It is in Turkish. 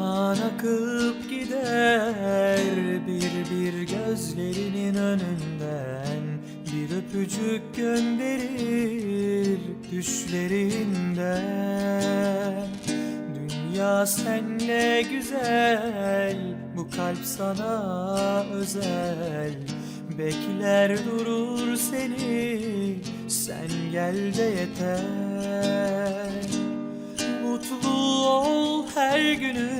Zaman akıp gider bir bir gözlerinin önünden. Bir öpücük gönderir düşlerinden. Dünya senle güzel bu kalp sana özel. Bekler durur seni sen gel de yeter. Mutlu ol her gününde